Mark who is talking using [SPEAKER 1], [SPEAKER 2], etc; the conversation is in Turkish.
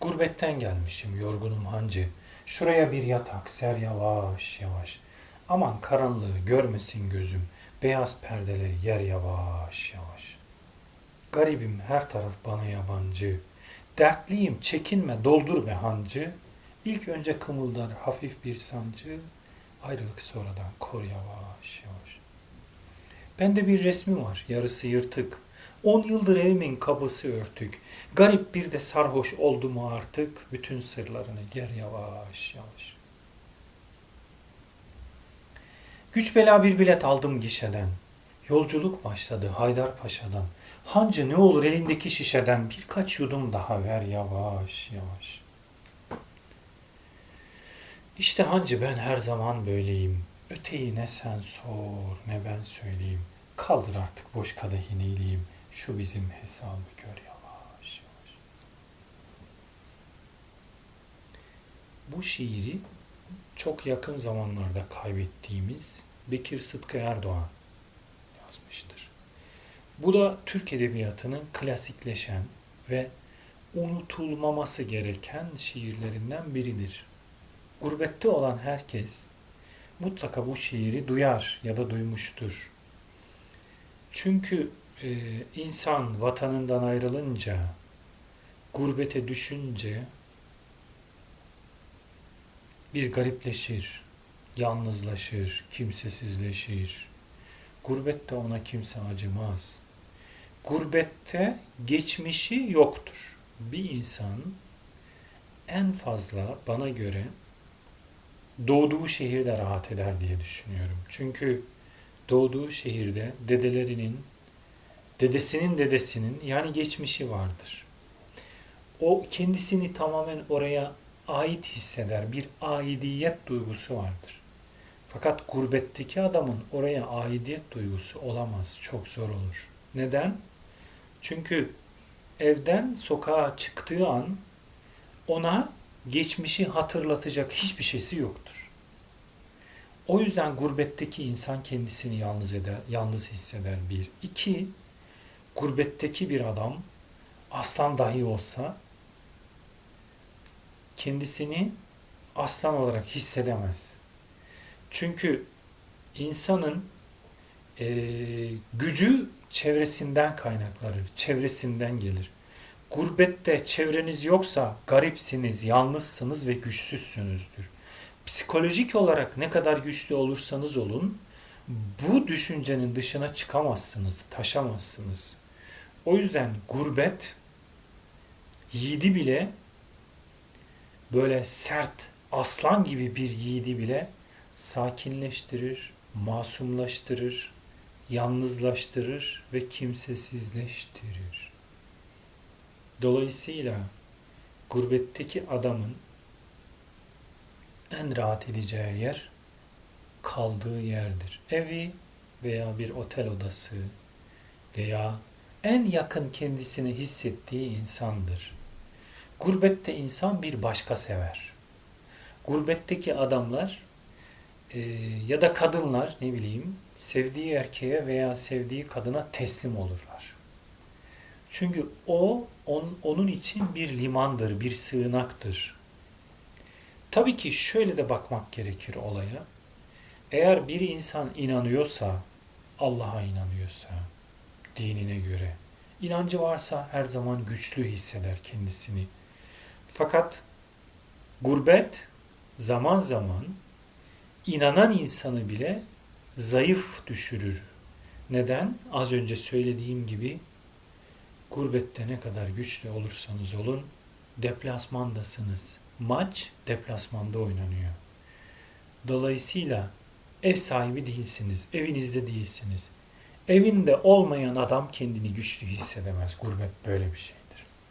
[SPEAKER 1] Gurbetten gelmişim yorgunum hancı. Şuraya bir yatak ser yavaş yavaş. Aman karanlığı görmesin gözüm. Beyaz perdeleri yer yavaş yavaş. Garibim her taraf bana yabancı. Dertliyim çekinme doldur be hancı. İlk önce kımıldar hafif bir sancı. Ayrılık sonradan kor yavaş yavaş. Bende bir resmi var yarısı yırtık. On yıldır evimin kapısı örtük. Garip bir de sarhoş oldu mu artık. Bütün sırlarını ger yavaş yavaş. Güç bela bir bilet aldım gişeden. Yolculuk başladı Haydarpaşa'dan. Hancı ne olur elindeki şişeden birkaç yudum daha ver yavaş yavaş. İşte hancı ben her zaman böyleyim. Öteyi ne sen sor ne ben söyleyeyim. Kaldır artık boş kadehini eğileyim. Şu bizim hesabı gör yavaş yavaş. Bu şiiri çok yakın zamanlarda kaybettiğimiz Bekir Sıtkı Erdoğan yazmıştır. Bu da Türk Edebiyatı'nın klasikleşen ve unutulmaması gereken şiirlerinden biridir. Gurbette olan herkes mutlaka bu şiiri duyar ya da duymuştur. Çünkü e, insan vatanından ayrılınca, gurbete düşünce bir garipleşir, yalnızlaşır, kimsesizleşir. Gurbette ona kimse acımaz. Gurbette geçmişi yoktur. Bir insan en fazla bana göre doğduğu şehirde rahat eder diye düşünüyorum. Çünkü doğduğu şehirde dedelerinin, dedesinin dedesinin yani geçmişi vardır. O kendisini tamamen oraya ait hisseder. Bir aidiyet duygusu vardır. Fakat gurbetteki adamın oraya aidiyet duygusu olamaz. Çok zor olur. Neden? Çünkü evden sokağa çıktığı an ona geçmişi hatırlatacak hiçbir şeysi yoktur. O yüzden gurbetteki insan kendisini yalnız eder, yalnız hisseder bir. İki, gurbetteki bir adam aslan dahi olsa kendisini aslan olarak hissedemez. Çünkü insanın e, gücü çevresinden kaynaklanır, çevresinden gelir. Gurbette çevreniz yoksa garipsiniz, yalnızsınız ve güçsüzsünüzdür. Psikolojik olarak ne kadar güçlü olursanız olun, bu düşüncenin dışına çıkamazsınız, taşamazsınız. O yüzden gurbet yiğidi bile böyle sert aslan gibi bir yiğidi bile sakinleştirir, masumlaştırır, yalnızlaştırır ve kimsesizleştirir. Dolayısıyla gurbetteki adamın en rahat edeceği yer kaldığı yerdir. Evi veya bir otel odası veya en yakın kendisini hissettiği insandır. Gurbette insan bir başka sever. Gurbetteki adamlar e, ya da kadınlar ne bileyim sevdiği erkeğe veya sevdiği kadına teslim olurlar. Çünkü o on, onun için bir limandır, bir sığınaktır. Tabii ki şöyle de bakmak gerekir olaya. Eğer bir insan inanıyorsa, Allah'a inanıyorsa, dinine göre, inancı varsa her zaman güçlü hisseder kendisini. Fakat gurbet zaman zaman inanan insanı bile zayıf düşürür. Neden? Az önce söylediğim gibi gurbette ne kadar güçlü olursanız olun deplasmandasınız. Maç deplasmanda oynanıyor. Dolayısıyla ev sahibi değilsiniz, evinizde değilsiniz. Evinde olmayan adam kendini güçlü hissedemez. Gurbet böyle bir şey.